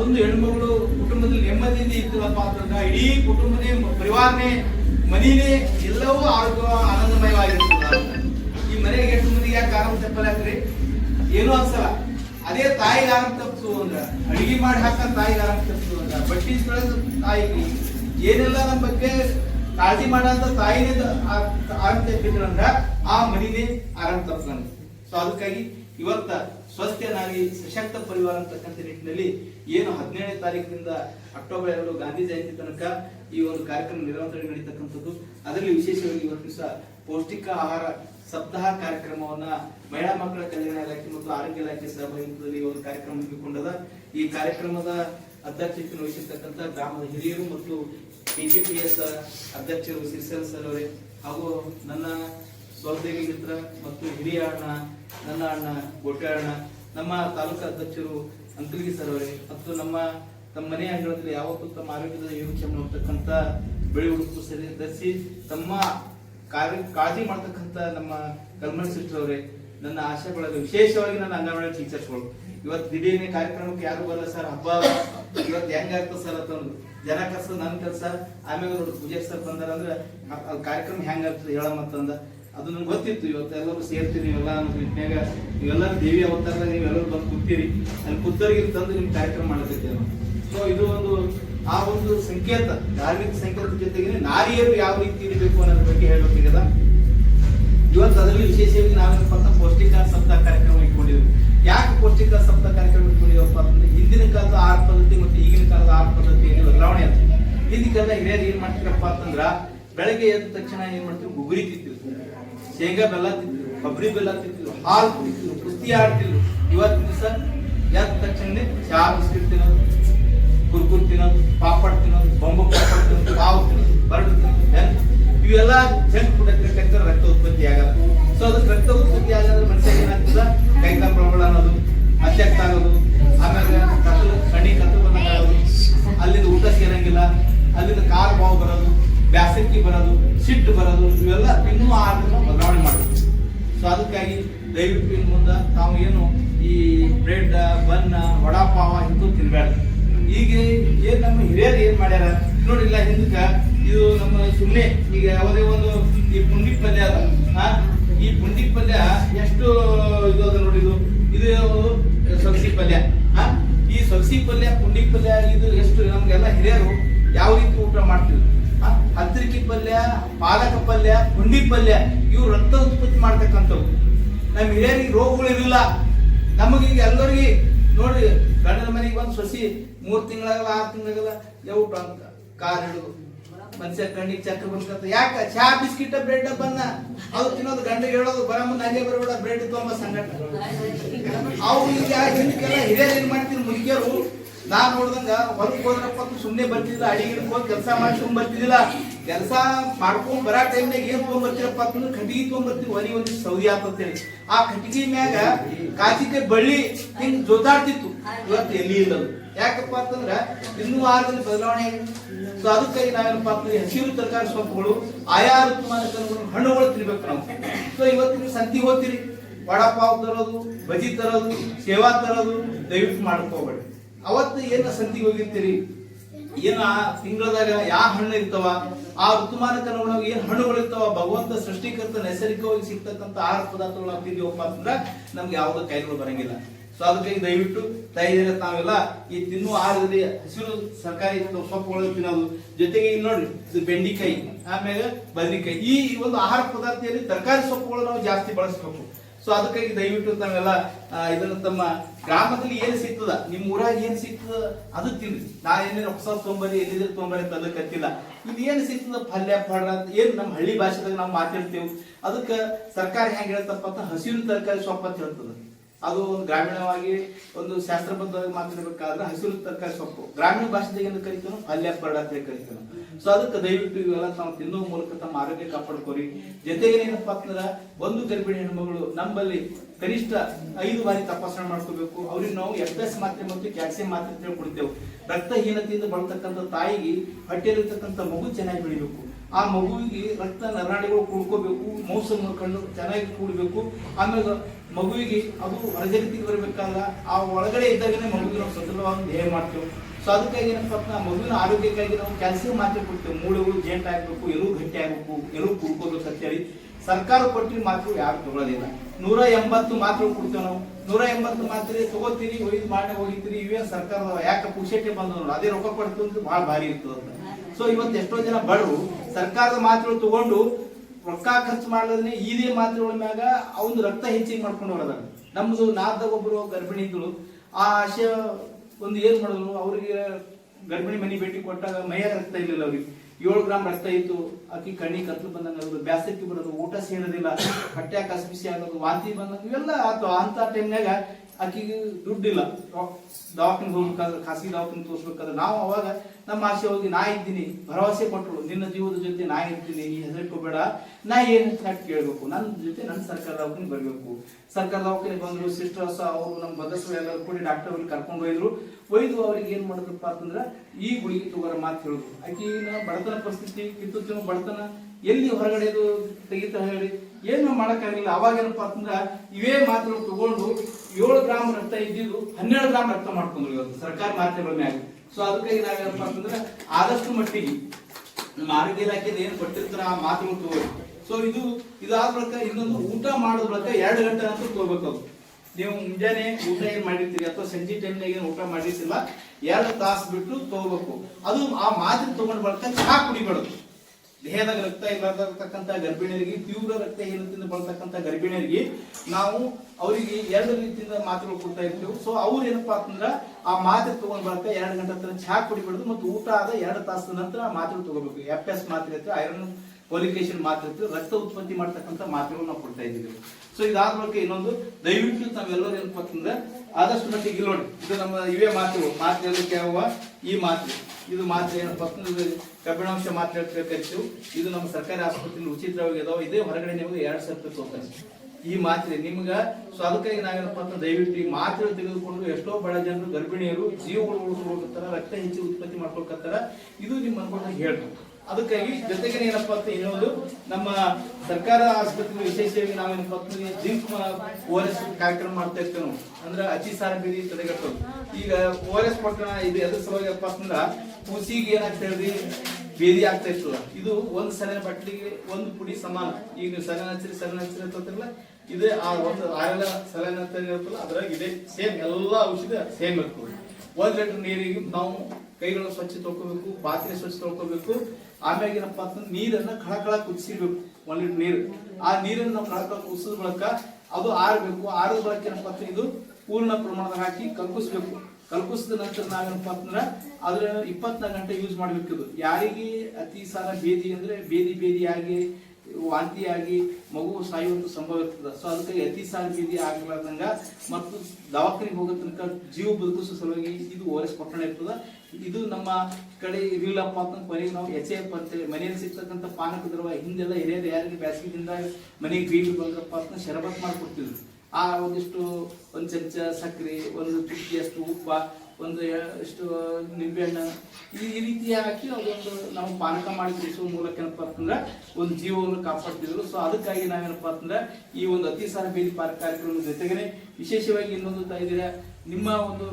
ಒಂದು ಹೆಣ್ಮಗಳು ಕುಟುಂಬದಲ್ಲಿ ನೆಮ್ಮದಿಯಿಂದ ಇತ್ತು ಅಂತ ಮಾತ್ರ ಇಡೀ ಕುಟುಂಬನೇ, ಪರಿವಾರನೇ ಮನಿನೇ ಎಲ್ಲವೂ ಆರೋಗ್ಯ ಆನಂದಮಯವಾಗಿರ್ತದ ಈ ಮನೆಗೆ ಎಷ್ಟು ಮಂದಿಗೆ ಯಾಕೆ ಆರಾಮ ತಪ್ಪಲಾಗ್ರಿ ಏನೂ ಅನ್ಸಲ್ಲ. ಅದೇ ತಾಯಿಗೆ ಆರಾಮ ತಪ್ಪಿಸು ಅಂದ್ರ, ಅಡಿಗೆ ಮಾಡಿ ಹಾಕಂತ ತಾಯಿಗೆ ಆರಾಮ ತಪ್ಪಿಸು ಅಂದ್ರ, ಬಟ್ಟಿ ತಾಯಿ ತಾಯಿಗೆ ಏನೆಲ್ಲ ನಮ್ಮ ಬಗ್ಗೆ ಕಾಳಜಿ ಮಾಡಂತ ತಾಯಿನೇ ಆರಾಮ ತಪ್ಪಿದ್ರು ಅಂದ್ರ, ಆ ಮನಿನೇ ಆರಾಮ ತಪ್ಪಿಸಂಗ ಸೊ ಅದಕ್ಕಾಗಿ ಇವತ್ತ ಸ್ವಸ್ಥ ನಾರಿ ಸಶಕ್ತ ಪರಿವಾರ ಅಂತಕ್ಕಂಥ ನಿಟ್ಟಿನಲ್ಲಿ ಏನು ಹದಿನೇಳನೇ ತಾರೀಕಿನಿಂದ ಅಕ್ಟೋಬರ್ ಎರಡು ಗಾಂಧಿ ಜಯಂತಿ ತನಕ ಈ ಒಂದು ಕಾರ್ಯಕ್ರಮ ನಿರಂತರ ನಡೀತಕ್ಕಂಥದ್ದು. ಅದರಲ್ಲಿ ವಿಶೇಷವಾಗಿ ಇವತ್ತು ದಿವಸ ಪೌಷ್ಟಿಕ ಆಹಾರ ಸಪ್ತಾಹ ಕಾರ್ಯಕ್ರಮವನ್ನ ಮಹಿಳಾ ಮಕ್ಕಳ ಕಲ್ಯಾಣ ಇಲಾಖೆ ಮತ್ತು ಆರೋಗ್ಯ ಇಲಾಖೆ ಸಹಭಾಗಿತ್ವದಲ್ಲಿ ಒಂದು ಕಾರ್ಯಕ್ರಮ ಹಮ್ಮಿಕೊಂಡದ ಈ ಕಾರ್ಯಕ್ರಮದ ಅಧ್ಯಕ್ಷತೆಯನ್ನು ವಹಿಸಿರ್ತಕ್ಕಂಥ ಗ್ರಾಮದ ಹಿರಿಯರು ಮತ್ತು ಬಿಜೆಪಿಎಸ್ ಅಧ್ಯಕ್ಷರು ಸಿರಿಸಲ್ ಸರ್ ಅವರೇ ಹಾಗೂ ನನ್ನ ಸಹೋದರಿ ಮಿತ್ರ ಮತ್ತು ಹಿರಿಯ ಅಣ್ಣ, ನನ್ನ ಅಣ್ಣ ಗೋಟೆ ಅಣ್ಣ, ನಮ್ಮ ತಾಲೂಕು ಅಧ್ಯಕ್ಷರು ಅಂಕಲ್ಗಿ ಸರ್ ಅವರೇ ಮತ್ತು ನಮ್ಮ ತಮ್ಮ ಮನೆ ಅಂಗಳದಲ್ಲಿ ಯಾವತ್ತೂ ತಮ್ಮ ಆರೋಗ್ಯದ ಯೋಚನೆ ನೋಡ್ತಕ್ಕಂಥ ಬೆಳೆ ಉಡುಪು ಸರಿ ಧರಿಸಿ ತಮ್ಮ ಕಾರ್ಯ ಕಾಳಜಿ ಮಾಡ್ತಕ್ಕಂಥ ನಮ್ಮ ಕಲ್ಮಣ್ ಸಿಸ್ಟರ್ ಅವರೇ, ನನ್ನ ಆಶಯಗಳಲ್ಲಿ ವಿಶೇಷವಾಗಿ ನನ್ನ ಅಂಗನವಾಡಿ ಟೀಚರ್ಸ್ಗಳು ಇವತ್ತು ದಿಢೀರ್ನೆ ಕಾರ್ಯಕ್ರಮಕ್ಕೆ ಯಾರು ಬರಲ್ಲ ಸರ್ ಹಬ್ಬ ಇವತ್ತು ಹೆಂಗ ಆಗ್ತದೆ ಸರ್ ಅಂತ ಜನ ಕೆಲಸ ನನ್ನ ಕೆಲಸ ಆಮೇಲೆ ನೋಡಿ ಪೂಜೆ ಸರ್ ಬಂದಾರ ಅಂದ್ರೆ ಆ- ಕಾರ್ಯಕ್ರಮ ಹೆಂಗಾಗ್ತದೆ ಹೇಳಮ್ಮತ್ತಂದ ಅದು ನಂಗೆ ಗೊತ್ತಿತ್ತು, ಇವತ್ತು ಎಲ್ಲರೂ ಸೇರ್ತೀರಿ, ನೀವೆಲ್ಲ ನಮ್ಮ ನಿಟ್ನ್ಯಾಗ ನೀವೆಲ್ಲರೂ ದೇವಿ ಅವತಾರದಾಗ ನೀವೆಲ್ಲರೂ ಬಂದು ಕೂತೀರಿ. ಅಲ್ಲಿ ಕೂತರಿಗೆ ತಂದು ನಿಮ್ಗೆ ಕಾರ್ಯಕ್ರಮ ಮಾಡಬೇಕು ಸೊ ಇದು ಒಂದು ಆ ಒಂದು ಸಂಕೇತ, ಧಾರ್ಮಿಕ ಸಂಕೇತದ ಜೊತೆಗೆ ನಾರಿಯರು ಯಾವ ರೀತಿ ಇರಬೇಕು ಅನ್ನೋದ್ರ ಬಗ್ಗೆ ಹೇಳೋದಿಗದ ಇವತ್ತು ಅದರಲ್ಲಿ ವಿಶೇಷವಾಗಿ ನಾವೇನಪ್ಪ ಅಂತ ಪೌಷ್ಟಿಕ ಸಪ್ತಾಹ ಕಾರ್ಯಕ್ರಮ ಇಟ್ಕೊಂಡಿದ್ವಿ ಯಾಕೆ ಪೌಷ್ಟಿಕ ಸಪ್ತಾಹ ಕಾರ್ಯಕ್ರಮ ಇಟ್ಕೊಂಡಿವಪ್ಪ ಅಂತಂದ್ರೆ ಹಿಂದಿನ ಕಾಲದ ಆಹಾರ ಪದ್ಧತಿ ಮತ್ತು ಈಗಿನ ಕಾಲದ ಆಹಾರ ಪದ್ಧತಿಯಲ್ಲಿ ಬದಲಾವಣೆ ಅಂತ ಹಿಂದಿನ ಕಾಲದ ಹಿರಿಯರು ಏನ್ ಮಾಡ್ತಿರಪ್ಪ ಅಂತಂದ್ರ ಬೆಳಗ್ಗೆ ಎದ್ದ ತಕ್ಷಣ ಏನ್ ಮಾಡ್ತೀವಿ ಗುಗುರಿ ತಿಂತಿದ್ರು. ಶೇಂಗಾ ಬೆಲ್ಲ ತಿಂತಿದ್ರು, ಕೊಬ್ಬರಿ ಬೆಲ್ಲ ತಿಂತಿದ್ರು, ಹಾಲು ಕುಡಿತಿದ್ರು ಕುಸ್ತಿ ಆಡ್ತಿದ್ರು. ಇವತ್ತು ದಿವಸ ಎದ್ದ ತಕ್ಷಣ ಚಹಾ, ಬಿಸ್ಕಿಟ್ ಕುರ್ಕುರ್ ತಿನ್ನೋದು, ಪಾಪಡ್ ತಿನ್ನೋದು, ಬೊಂಬು ಪಾಪಡ್ ತಿನ್ನೋದು ಕಾವು ತಿನ್ನೋದು, ಬರಡು ತಿನ್ನೋದು ಇವೆಲ್ಲ ಜಂಕ್ ಫುಡ್ ಹಾಕಿರ್ತಕ್ಕಂಥ ರಕ್ತ ಉತ್ಪತ್ತಿ ಆಗಲ್ಲ. ಸೊ ಅದಕ್ಕೆ ರಕ್ತ ಉತ್ಪತ್ತಿ ಆಗೋದ್ರೆ ಮನುಷ್ಯ ಏನಾಗ್ತದ ಕೈತ ಪ್ರಬಲ ಅನ್ನೋದು ಅತ್ಯಕ್ತ ಆಗೋದು, ಆಮೇಲೆ ಕತ್ತಲು ಕಣ್ಣಿ ಕತ್ತಲು ಬಂದಾಗೋದು ಅಲ್ಲಿಂದ ಊಟ ಸೇರಂಗಿಲ್ಲ, ಅಲ್ಲಿಂದ ಕಾಲು ಬಾವು ಬರೋದು, ಬ್ಯಾಸಕ್ಕಿ ಬರೋದು, ಸಿಟ್ಟು ಬರೋದು, ಇವೆಲ್ಲ ಇನ್ನೂ ಆಹಾರದಿಂದ ಬದಲಾವಣೆ ಮಾಡಬೇಕು. ಸೊ ಅದಕ್ಕಾಗಿ ದಯವಿಟ್ಟು ಇನ್ನು ಮುಂದೆ ತಾವು ಏನು ಈ ಬ್ರೆಡ್ ಬನ್ ವಡಾಪಾವ ಇಂತೂ ತಿನ್ಬೇಡ್ದು ಈಗ ಏನ್ ನಮ್ಮ ಹಿರಿಯರು ಏನ್ ಮಾಡ್ಯಾರ? ನೋಡಿಲ್ಲ ಹಿಂದಕ್ಕ ಇದು ನಮ್ಮ ಸುಮ್ಮನೆ ಈಗ ಯಾವುದೇ ಒಂದು ಈ ಪುಂಡಿ ಪಲ್ಯ ಅದ ಈ ಪುಂಡಿ ಪಲ್ಯ ಎಷ್ಟು ಇದು ಅದ ನೋಡಿ ಇದು? ಇದು ಸೊಗಸಿ ಪಲ್ಯ ಆ, ಈ ಸೊಗಸಿ ಪಲ್ಯ ಪುಂಡಿ ಪಲ್ಯ ಇದು ಎಷ್ಟು ನಮ್ಗೆಲ್ಲ ಹಿರಿಯರು ಯಾವ ರೀತಿ ಊಟ ಮಾಡ್ತೀವಿ ಹತ್ತಿರಿಕಿ ಪಲ್ಯ ಪಾಲಕ ಪಲ್ಯ ಪುಂಡಿ ಪಲ್ಯ ಇವು ರಕ್ತ ಉತ್ಪತ್ತಿ ಮಾಡ್ತಕ್ಕಂಥವು ನಮ್ಮ ಹಿರಿಯರಿಗೆ ರೋಗಗಳು ಇರಲಿಲ್ಲ ನಮಗೀಗ ಎಲ್ಲರಿಗೆ ನೋಡ್ರಿ ಗಂಡನ ಮನೆಗೆ ಬಂದು ಸೊಸಿ ಮೂರ್ ತಿಂಗಳಾಗಲ್ಲ, ಆರು ತಿಂಗಳಾಗಲ್ಲ ಅಂತ ಕಾರ್ ಹಿಡಿದು. ಮನುಷ್ಯ ಕಣ್ಣಿಗೆ ಚಕ್ರ ಬಂದ್ಕತ್ತ ಯಾಕ? ಚಾ, ಬಿಸ್ಕಿಟ್, ಬ್ರೆಡ್ ಬಂದ ಅದು ತಿನ್ನೋದು ಗಂಡ ಹೇಳೋದು ಬರ ಮುಂದೆ ಅಲ್ಲೇ ಬರಬೇಡ, ಬ್ರೆಡ್ ತುಂಬ ಸಂಗಟ ಅವು ಈಗ ಹಿಂದಕ್ಕೆಲ್ಲ ಹಿರಿಯರು ಏನ್ ಮಾಡ್ತೀನಿ ಮುಗಿಯರು ನಾ ನೋಡ್ದಂಗ ಹೊರಗೆ ಹೋದ್ರಪ್ಪ ಸುಮ್ಮನೆ ಬರ್ತಿದ್ದಿಲ್ಲ, ಅಡಿಗೆ ಹೋಗಿ ಕೆಲಸ ಮಾಡ್ಕೊಂಡ್ ಬರ್ತಿದ್ದಿಲ್ಲ. ಕೆಲಸ ಮಾಡ್ಕೊಂಡ್ ಬರೋ ಟೈಮ್ನಾಗ ಏನ್ ತೊಗೊಂಡ್ ಬರ್ತೀರಪ್ಪ ಅಂತಂದ್ರೆ ಕಟ್ಟಿಗೆ ತೊಗೊಂಡ್ ಬರ್ತೀವಿ ಒಲಿ ಒಂದು ಸೌದಿ ಆತಂತೇಳಿ ಆ ಕಟ್ಟಿಗೆ ಮ್ಯಾಗ ಕಾಚಿಕೆ ಬಳ್ಳಿ ಹಿಂಗ್ ಜೋತಾಡ್ತಿತ್ತು. ಇವತ್ತು ಎಲ್ಲಿ ಇಲ್ಲ. ಯಾಕಪ್ಪ ಅಂತಂದ್ರೆ ಇನ್ನೂ ಆರದಲ್ಲಿ ಬದಲಾವಣೆ ಸೊ ಅದಕ್ಕಾಗಿ ನಾವೇನಪ್ಪ ಅಂತಂದ್ರೆ ಹಸಿರು ತರಕಾರಿ ಸೊಪ್ಪುಗಳು, ಆಯಾ ಋತುಮಾನಕ್ಕೆ ಹಣ್ಣುಗಳು ತಿನ್ಬೇಕು ನಾವು. ಸೊ ಇವತ್ತು ನೀವು ಸಂತಿ ಹೋಗ್ತೀರಿ. ವಡಾಪಾವ್ ತರೋದು ಬಜಿ ತರೋದು, ಸೇವಾ ತರೋದು, ದಯವಿಟ್ಟು ಮಾಡ್ಕೋಬೇಡಿ. ಅವತ್ತು ಏನ ಸಂತಿ ಹೋಗಿರ್ತೀರಿ? ಏನ ತಿಂಗಳದಾಗ ಯಾವ ಹಣ್ಣು ಇರ್ತಾವ? ಆ ಋತುಮಾನಕ್ಕೆ ಅನುಗುಣವಾಗಿ ಏನ್ ಹಣ್ಣುಗಳು ಇರ್ತಾವ? ಭಗವಂತ ಸೃಷ್ಟಿಕರ್ತ ನೈಸರ್ಗಿಕವಾಗಿ ಸಿಗ್ತಕ್ಕಂಥ ಆಹಾರ ಪದಾರ್ಥಗಳು ನಾವು ತಿಂದಿವಪ್ಪ ಅಂತಂದ್ರ ನಮ್ಗೆ ಯಾವುದೋ ಕೈಗಳು ಬರಂಗಿಲ್ಲ. ಸೊ ಅದಕ್ಕಾಗಿ ದಯವಿಟ್ಟು ತಾಯಿಯರ ತಾವೆಲ್ಲ ಈ ತಿನ್ನುವ ಆಹಾರದಲ್ಲಿ ಹಸಿರು ಸರ್ಕಾರಿ ಸೊಪ್ಪುಗಳು ತಿನ್ನೋದು. ಜೊತೆಗೆ ಇಲ್ಲಿ ನೋಡ್ರಿ ಬೆಂಡಿಕಾಯಿ, ಆಮೇಲೆ ಬದನೆಕಾಯಿ ಈ ಒಂದು ಆಹಾರ ಪದಾರ್ಥದಲ್ಲಿ ತರಕಾರಿ ಸೊಪ್ಪುಗಳು ನಾವು ಜಾಸ್ತಿ ಬಳಸಬೇಕು. ಸೊ ಅದಕ್ಕಾಗಿ ದಯವಿಟ್ಟು ತಾವೆಲ್ಲ ಇದನ್ನು ತಮ್ಮ ಗ್ರಾಮದಲ್ಲಿ ಏನು ಸಿಗ್ತದ, ನಿಮ್ಮ ಊರಾಗ ಏನು ಸಿಗ್ತದ, ಅದು ತಿನ್ರಿ. ನಾ ಏನೇನು ಹೊಸ ತೊಂಬರಿ ಎಲ್ಲಿದ್ರೆ ತೊಂಬರಿ ಅಂತ ಕತ್ತಿಲ್ಲ. ಇದು ಏನು ಸಿಗ್ತದ, ಪಲ್ಯ, ಪಡ್ರ ಅಂತ ಏನು ನಮ್ಮ ಹಳ್ಳಿ ಭಾಷೆದಾಗ ನಾವು ಮಾತಾಡ್ತೇವೆ. ಅದಕ್ಕೆ ಸರ್ಕಾರ ಹೆಂಗ್ ಹೇಳ್ತಪ್ಪ ಅಂತ ಹಸಿರು ತರಕಾರಿ ಸೊಪ್ಪು ಅಂತ ಹೇಳ್ತದ. ಅದು ಒಂದು ಗ್ರಾಮೀಣವಾಗಿ ಒಂದು ಶಾಸ್ತ್ರಬದ್ಧವಾಗಿ ಮಾತಾಡಬೇಕಾದ್ರೆ ಹಸಿರು ತರಕಾರಿ ಸೊಪ್ಪು. ಗ್ರಾಮೀಣ ಭಾಷೆದಾಗ ಏನು ಕರಿತಾನೋ ಪಲ್ಯ ಪರ್ಡ ಅಂತ ಕರಿತಾನೋ. ಸೊ ಅದಕ್ಕೆ ದಯವಿಟ್ಟು ಇವೆಲ್ಲ ನಾವು ತಿನ್ನುವ ಮೂಲಕ ತಮ್ಮ ಆರೋಗ್ಯ ಕಾಪಾಡ್ಕೋರಿ. ಜೊತೆಗೆ ಏನಪ್ಪ ಅಂತಂದ್ರೆ ಒಂದು ಗರ್ಭಿಣಿ ಹೆಣ್ಮಗಳು ನಮ್ಮಲ್ಲಿ ಕನಿಷ್ಠ ಐದು ಬಾರಿ ತಪಾಸಣೆ ಮಾಡ್ಕೋಬೇಕು. ಅವ್ರಿಗೆ ನಾವು ಎಫ್ ಎಸ್ ಮಾತ್ರೆ ಮತ್ತು ಕ್ಯಾಲ್ಸಿಯಂ ಮಾತ್ರೆ ಅಂತ ಹೇಳಿ ಕೊಡ್ತೇವೆ ರಕ್ತಹೀನತೆಯಿಂದ ಬಳತಕ್ಕಂಥ ತಾಯಿಗೆ ಹೊಟ್ಟೆಯಲ್ಲಿರ್ತಕ್ಕಂಥ ಮಗು ಚೆನ್ನಾಗಿ ಬೆಳಿಬೇಕು. ಆ ಮಗುವಿಗೆ ರಕ್ತ ನರನಾಡಿಗಳು ಕೂಡ್ಕೋಬೇಕು. ಮೌಸಮ್ ಕಣ್ಣು ಚೆನ್ನಾಗಿ ಕೂಡಬೇಕು. ಆಮೇಲೆ ಮಗುವಿಗೆ ಅದು ಹೊರಜಗತ್ತಿಗೆ ಬರಬೇಕಲ್ಲ ಆ ಒಳಗಡೆ ಇದ್ದಾಗನೇ ಮಗುವಿಗೆ ನಾವು ಸದೃಢವಾಗಿ ದೇಹ ಮಾಡ್ತೇವೆ. ಸೊ ಅದಕ್ಕಾಗಿ ಏನಪ್ಪ ಮಗುವಿನ ಆರೋಗ್ಯಕ್ಕಾಗಿ ನಾವು ಕ್ಯಾಲ್ಸಿಯಂ ಮಾತ್ರೆ ಕೊಡ್ತೇವೆ. ಮೂಳೆಗಳು ಜೇಂಟ್ ಆಗ್ಬೇಕು ಎಲುಬು ಗಟ್ಟಿ ಆಗ್ಬೇಕು ಎಲುಬು ಕೂಡ್ಕೋಬೇಕು ಅಂತೇಳಿ ಸರ್ಕಾರ ಕೊಟ್ಟಿನ ಮಾತ್ರೆ ಯಾರು ತಗೊಳ್ಳೋದಿಲ್ಲ ನೂರ ಎಂಬತ್ತು ಮಾತ್ರ ಕೊಡ್ತೇವೆ ನಾವು. ನೂರ ಎಂಬತ್ತು ಮಾತ್ರೆ ತಗೋತೀರಿ, ಒಯ್ದು ಮಾಡಿ ಹೋಗಿದ್ದೀರಿ ಇವೇ ಸರ್ಕಾರದ ಯಾಕೆ ಪುಕ್ಷಟೆ ಬಂದವರು ಅದೇ ರೊಕ್ಕ ಕೊಡ್ತು ಅಂದ್ರೆ ಬಹಳ ಭಾರಿ ಇರ್ತದೆ ಸೊ ಇವತ್ತು ಎಷ್ಟೋ ಜನ ಬಡವರು ಸರ್ಕಾರದ ಮಾತ್ರೆ ತಗೊಂಡು ರೊಕ್ಕ ಖರ್ಚು ಮಾಡಲದ್ರೆ ಇದೇ ಮಾತ್ರೆಗಳ ಮ್ಯಾಗ ಅವನು ರಕ್ತ ಹೆಚ್ಚಿಗೆ ಮಾಡ್ಕೊಂಡು ಬರೋದ ನಮ್ದು ನಾದ ಒಬ್ಬರು ಗರ್ಭಿಣಿ ಆ ಆಶಯ ಒಂದು ಏನ್ ಮಾಡಿದ್ರು ಅವ್ರಿಗೆ ಗರ್ಭಿಣಿ ಮನೆ ಭೇಟಿ ಕೊಟ್ಟಾಗ ಮೈಯ ರಕ್ತ ಇರಲಿಲ್ಲ ಅವ್ರಿಗೆ. ಏಳು ಗ್ರಾಮ್ ರಕ್ತ ಇತ್ತು. ಆಕಿ ಕಣ್ಣಿ ಕತ್ಲು ಬಂದಂಗ ಆಗೋದು, ಬ್ಯಾಸಕ್ಕಿ ಬರೋದು, ಊಟ ಸೇರೋದಿಲ್ಲ, ಹೊಟ್ಟೆ ಕಸಬಿಸಿ ಆಗೋದು, ವಾಂತಿ ಬಂದಂಗ ಇವೆಲ್ಲ ಆತು. ಅಂತ ಟೈಮ್ನಾಗ ಆಕಿಗೆ ದುಡ್ಡಿಲ್ಲ. ದವಾಖಾನೆ ಹೋಗ್ಬೇಕಾದ್ರೆ ಖಾಸಗಿ ದವಾಖಾನೆ ತೋರಿಸ್ಬೇಕಾದ್ರೆ ನಾವು ಅವಾಗ ನಮ್ಮ ಆಸೆ ಹೋಗಿ, ನಾ ಇದ್ದೀನಿ, ಭರವಸೆ ಕೊಟ್ಟರು ನಿನ್ನ ಜೀವದ ಜೊತೆ ನಾ ಇರ್ತೀನಿ, ನೀ ಹೆದರ್ಕೋಬೇಡ ನಾ ಏನು ಅಂತ ಕೇಳ್ಬೇಕು? ನನ್ನ ಜೊತೆ ನನ್ನ ಸರ್ಕಾರ ದವಾಖಾನೆ ಬರಬೇಕು. ಸರ್ಕಾರ ದವಾಖಾನೆ ಬಂದರು ಸಿಸ್ಟರ್ಸ್ ಅವರು ನಮ್ಮ ಬದಸ್ರು ಎಲ್ಲರೂ ಕೂಡಿ ಡಾಕ್ಟರ್ ಅವ್ರಿಗೆ ಕರ್ಕೊಂಡು ಹೋಯ್ದ್ರು ಒಯ್ದು ಅವ್ರಿಗೆ ಏನು ಮಾಡಿದ್ರಪ್ಪ ಅಂತಂದ್ರೆ, ಈ ಗುಳಿಗೆ ತಗೋರ ಮಾತು ಹೇಳುದು ಆಕಿನ ಬಡತನ ಪರಿಸ್ಥಿತಿ ಕಿತ್ತು ಬಡತನ ಎಲ್ಲಿ ಹೊರಗಡೆದು ತೆಗಿತಾ ಹೇಳಿ? ಏನು ಮಾಡೋಕ್ಕಾಗಲಿಲ್ಲ. ಅವಾಗ ಏನಪ್ಪಾ ಅಂತಂದ್ರ ಇವೇ ಮಾತುಗಳು ತಗೊಂಡು ಏಳು ಗ್ರಾಮ್ ರಕ್ತ ಇದ್ದಿದ್ದು ಹನ್ನೆರಡು ಗ್ರಾಮ್ ರಕ್ತ ಮಾಡ್ಕೊಂಡ್ರು ಇವತ್ತು. ಸರ್ಕಾರಿ ಮಾತ್ರೆಗಳ ಮ್ಯಾಗ ಸೊ ಅದಕ್ಕಾಗಿ ನಾವೇನಪ್ಪ ಅಂತಂದ್ರೆ ಆದಷ್ಟು ಮಟ್ಟಿಗೆ ನಮ್ಮ ಆರೋಗ್ಯ ಇಲಾಖೆ ಏನು ಕೊಟ್ಟಿರ್ತಾರ ಆ ಮಾತುಗಳು ತಗೋಬೇಕು. ಸೊ ಇದು, ಇದಾದ ಬಳಿಕ ಇನ್ನೊಂದು ಊಟ ಮಾಡೋದ್ ಬಳಿಕ ಎರಡು ಗಂಟೆ ನಂತರ ತಗೋಬೇಕು ನೀವು ಮುಂಜಾನೆ ಊಟ ಏನು ಮಾಡಿರ್ತೀರಿ ಅಥವಾ ಸಂಜೆ ಟೈಮ್ನಾಗ ಏನು ಊಟ ಮಾಡಿರ್ತಿಲ್ಲ ಎರಡು ತಾಸು ಬಿಟ್ಟು ತಗೋಬೇಕು. ಅದು ಆ ಮಾತ್ರೆ ತಗೊಂಡ್ ಬಳಿಕ ಚಹಾ ಕುಡಿಬಾರ್ದು ದೇಹದಾಗ ರಕ್ತ ಇರತಕ್ಕಂತ ಗರ್ಭಿಣಿಯರಿಗೆ, ತೀವ್ರ ರಕ್ತಹೀನತೆಯಿಂದ ಬಳತಕ್ಕಂತ ಗರ್ಭಿಣಿಯರಿಗೆ ನಾವು ಅವರಿಗೆ ಎರಡು ರೀತಿಯಿಂದ ಮಾತ್ರೆಗಳು ಕೊಡ್ತಾ ಇರ್ತೀವಿ. ಸೊ ಅವ್ರು ಏನಪ್ಪಾ ಅಂತಂದ್ರ ಆ ಮಾತ್ರೆ ತಗೊಂಡ್ ಬರಕ ಎರಡು ಗಂಟೆ ಹತ್ರ ಚಹಾ ಕುಡಿಬಾರ್ದು ಮತ್ತು ಊಟ ಆದ ಎರಡು ತಾಸಿನ ನಂತರ ಮಾತ್ರೆ ತಗೋಬೇಕು. ಎಫ್ ಎಸ್ ಮಾತ್ರೆ ಇತ್ತು ಐರನ್ ಕ್ವಾಲಿಫಿಕೇಶನ್ ಮಾತ್ರೆ ಇತ್ತು, ರಕ್ತ ಉತ್ಪತ್ತಿ ಮಾಡ್ತಕ್ಕಂಥ ಮಾತ್ರೆಗಳು ನಾವು ಕೊಡ್ತಾ ಇದ್ದೀವಿ. ಸೊ ಇದಾದ ಬಳಿಕ ಇನ್ನೊಂದು, ದಯವಿಟ್ಟು ತಾವೆಲ್ಲರೂ ಏನಪ್ಪಾ ಅಂತಂದ್ರೆ ಆದಷ್ಟು ಮಟ್ಟಿಗೆ ನೋಡಿ, ಇದು ನಮ್ಮ ಇವೇ ಮಾತ್ರೆಗಳು ಮಾತ್ರೆ ಅದಕ್ಕೆ ಯಾವ ಈ ಮಾತ್ರೆ. ಇದು ಮಾತ್ರೆ ಏನಪ್ಪಾ ಅಂತಂದ್ರೆ ಕಬ್ಬಿಣಾಂಶ ಮಾತ್ರೆ ಖರ್ಚು ಇದು ನಮ್ಮ ಸರ್ಕಾರಿ ಆಸ್ಪತ್ರೆಯಲ್ಲಿ ಉಚಿತವಾಗಿ ಅದಾವ. ಇದೇ ಹೊರಗಡೆ ನಿಮಗೆ ಎರಡು ಸಾವಿರ ರೂಪಾಯಿ ಈ ಮಾತ್ರೆ ನಿಮ್ಗೆ ಸೊ ಅದಕ್ಕಾಗಿ ನಾವೇನಪ್ಪ ಅಂತ ದಯವಿಟ್ಟು ಈ ಮಾತ್ರೆ ತೆಗೆದುಕೊಂಡು ಎಷ್ಟೋ ಬಡ ಜನರು, ಗರ್ಭಿಣಿಯರು ಜೀವಗಳು ಉಳಿಸ್ಕೊಳ್ತಾರ ರಕ್ತ ಹೆಚ್ಚು ಉತ್ಪತ್ತಿ ಮಾಡ್ಕೊಳ್ಕತ್ತಾರ. ಇದು ನಿಮ್ಮ ಅನುಭವ ಹೇಳ್ಬೇಕು. ಅದಕ್ಕಾಗಿ ಜೊತೆಗೆ ಏನಪ್ಪ ಅಂತ ಹೇಳೋದು, ನಮ್ಮ ಸರ್ಕಾರ ಆಸ್ಪತ್ರೆ ವಿಶೇಷವಾಗಿ ನಾವೇನಪ್ಪ ಜಿಂಕ್ ಓ ಎಸ್ ಕಾರ್ಯಕ್ರಮ ಮಾಡ್ತಾ ಇರ್ತೇವೆ ಅಂದ್ರೆ ಅಂದ್ರೆ ಅತಿಸಾರ ಬೀದಿ ತಡೆಗಟ್ಟೋದು. ಈಗ ಓ ಆರ್ ಎಸ್ ಪಟ್ಟಣ ಇದು ಎದ್ರ ಸಲುವಾಗಿಪ್ಪ ಅಂತಂದ್ರ ಕೂಸಿಗೆ ಏನಾಗ್ತಾ ಹೇಳ್ರಿ ಬೇದಿ ಆಗ್ತಾ ಇತ್ತು ಇದು ಒಂದು ಸಲ ಬಟ್ಟಲಿಗೆ ಒಂದು ಪುಡಿ ಸಮಾನ. ಈಗ ನೀವು ಸಲ ಹಚ್ಚಿರಿ ಸಲ ಹಚ್ಚಿರಿ ಅಂತಂದ್ರಲ್ಲ ಇದೇ ಆ ಒಂದು ಆಯಲ ಸಲೈನ್ ಅಂತ ಇರುತ್ತಲ್ಲ, ಅದ್ರಾಗ ಇದೆ ಸೇಮ್ ಎಲ್ಲಾ ಔಷಧಿ ಸೇಮ್ ಇರ್ತದೆ. ಒಂದ್ ಲೀಟರ್ ನೀರಿಗೆ ನಾವು ಕೈಗಳನ್ನು ಸ್ವಚ್ಛ ತೊಳ್ಕೋಬೇಕು ಪಾತ್ರೆ ಸ್ವಚ್ಛ ತೊಳ್ಕೋಬೇಕು. ಆಮ್ಯಾಗ ಏನಪ್ಪಾ ಅಂತಂದ್ರೆ ನೀರನ್ನ ಕಳಕಳ ಕುದಿಸಿರ್ಬೇಕು, ಒಂದ್ ಲೀಟರ್ ನೀರು. ಆ ನೀರನ್ನ ನಾವು ಕಳಕಳ ಕುದಿಸಿದ ಬಳಕ ಅದು ಆರಬೇಕು. ಆರದ ಬಳಕ ಏನಪ್ಪಾ ಇದು ಪೂರ್ಣ ಪ್ರಮಾಣದಾಗ ಹಾಕಿ ಕಲ್ಪಿಸ್ಬೇಕು. ಕಲ್ಪಿಸಿದ ನಂತರ ನಾವೇನಪ್ಪ ಅಂತಂದ್ರ ಅದ್ರ ಇಪ್ಪತ್ನಾಲ್ಕು ಗಂಟೆ ಯೂಸ್ ಮಾಡ್ಬೇಕು ಇದು. ಯಾರಿಗೆ ಅತಿ ಸಾರ ಬೇದಿ ಅಂದ್ರೆ ಬೇದಿ ಬೇದಿಯಾಗಿ ವಾಂತಿಯಾಗಿ ಮಗು ಸಾಯುವಂತ ಸಂಭವ ಇರ್ತದೆ. ಸೊ ಅದಕ್ಕಾಗಿ ಅತಿ ಸಾರ ಬೇದಿ ಆಗ್ಲಾರ್ದಂಗ ಮತ್ತು ದವಾಖಾನೆಗೆ ಹೋಗೋ ತನಕ ಜೀವ ಬದುಕಿಸೋ ಸಲುವಾಗಿ ಇದು ಓ ಎಸ್ ಪಟ್ಟಣ ಇರ್ತದ. ಇದು ನಮ್ಮ ಕಡೆ ಇರಲಿಲ್ಲಪ್ಪ ಅಂತ ಕೊನೆಗೆ ನಾವು ಎಚ್ ಎಫ್ ಅಂತೇಳಿ ಮನೆಯಲ್ಲಿ ಸಿಗ್ತಕ್ಕಂಥ ಪಾನಕ ದ್ರವ ಹಿಂದೆಲ್ಲ ಹಿರಿಯರು ಯಾರಿಗೆ ಬೇಸಿಗೆದಿಂದ ಮನೆಗೆ ಬೀಗಿ ಬಂದ್ರಪ್ಪ ಅಂತ ಶರಬತ್ ಮಾಡ್ಕೊಡ್ತಿದ್ರು. ಆ ಒಂದಿಷ್ಟು ಒಂದು ಚಮಚ ಸಕ್ಕರೆ, ಒಂದು ಚುಟ್ಕಿಯಷ್ಟು ಉಪ್ಪ, ಒಂದು ಇಷ್ಟು ನಿಂಬೆಹಣ್ಣು ಈ ರೀತಿ ಹಾಕಿ ಅದೊಂದು ನಾವು ಪಾನಕ ಮಾಡಿ ತಿಳಿಸುವ ಮೂಲಕ ಏನಪ್ಪ ಅಂತಂದ್ರೆ ಒಂದು ಜೀವವನ್ನು ಕಾಪಾಡ್ತಿದ್ರು. ಸೊ ಅದಕ್ಕಾಗಿ ನಾವೇನಪ್ಪ ಅಂತಂದ್ರೆ ಈ ಒಂದು ಅತಿ ಸಾರ ಬೇಲಿ ಪಾರ್ಕ್ ಕಾರ್ಯಕ್ರಮದ ಜೊತೆಗೇನೆ ವಿಶೇಷವಾಗಿ ಇನ್ನೊಂದು ತಾಯಿದಿರ ನಿಮ್ಮ ಒಂದು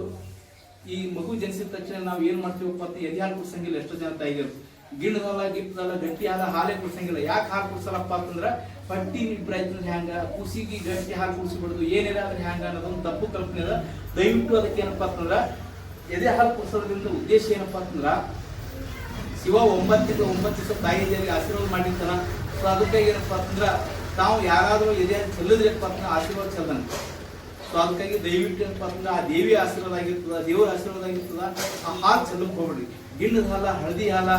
ಈ ಮಗು ಜನಿಸಿದ ತಕ್ಷಣ ನಾವು ಏನು ಮಾಡ್ತೀವಪ್ಪ ಅಂತ ಎದೆ ಹಾಲು ಕುಡ್ಸಂಗಿಲ್ಲ, ಎಷ್ಟೋ ಜನ ತಾಯಿಗಳು. ಗಿಣ್ಣದಲ್ಲ ಗಿಟ್ಟದಲ್ಲ ಗಟ್ಟಿಯಾದ ಹಾಲೇ ಕುಡಿಸಂಗಿಲ್ಲ. ಯಾಕೆ ಹಾಲು ಕುಡ್ಸಲ್ಲಪ್ಪ ಅಂತಂದ್ರ ಪಟ್ಟಿ ಪ್ರಯತ್ನ ಹ್ಯಾಂಗ? ಕುಸಿಗೆ ಗಟ್ಟಿ ಹಾಕಿ ಕುಡಿಸ್ಬಿಡುದು ಏನಿಲ್ಲ ಅಂದ್ರೆ ಹ್ಯಾಂಗ ಅನ್ನೋದೊಂದು ತಪ್ಪು ಕಲ್ಪನೆ ಅದ. ದಯವಿಟ್ಟು ಅದಕ್ಕೆ ಏನಪ್ಪ ಅಂತಂದ್ರೆ, ಎದೆ ಹಾಲು ಕುಡಿಸೋದ್ರಿಂದ ಉದ್ದೇಶ ಏನಪ್ಪ ಅಂತಂದ್ರೆ, ಶಿವ ಒಂಬತ್ತಿಂದ ಒಂಬತ್ತು ದಿವಸ ತಾಯಿ ದೇವಿಗೆ ಆಶೀರ್ವಾದ ಮಾಡಿರ್ತಾನ. ಸೊ ಅದಕ್ಕಾಗಿ ಏನಪ್ಪ ಅಂತಂದ್ರ, ತಾವು ಯಾರಾದರೂ ಎದೆ ಚೆಲ್ಲದ್ರಪ್ಪ ಅಂತಂದ್ರೆ ಆಶೀರ್ವಾದ ಚೆಲ್ಲನ. ಸೊ ಅದಕ್ಕಾಗಿ ದಯವಿಟ್ಟು ಏನಪ್ಪ ಅಂತಂದ್ರೆ, ಆ ದೇವಿ ಆಶೀರ್ವಾದ ಆಗಿರ್ತದ, ದೇವರ ಆಶೀರ್ವಾದ ಆಗಿರ್ತದ, ಆ ಹಾಲು ಚೆಲ್ಲಕ್ಕೆ ಹೋಗ್ಬೇಡ್ರಿ. ಗಿಣ್ಣದ ಹಾಲ, ಹಳದಿ ಹಾಲ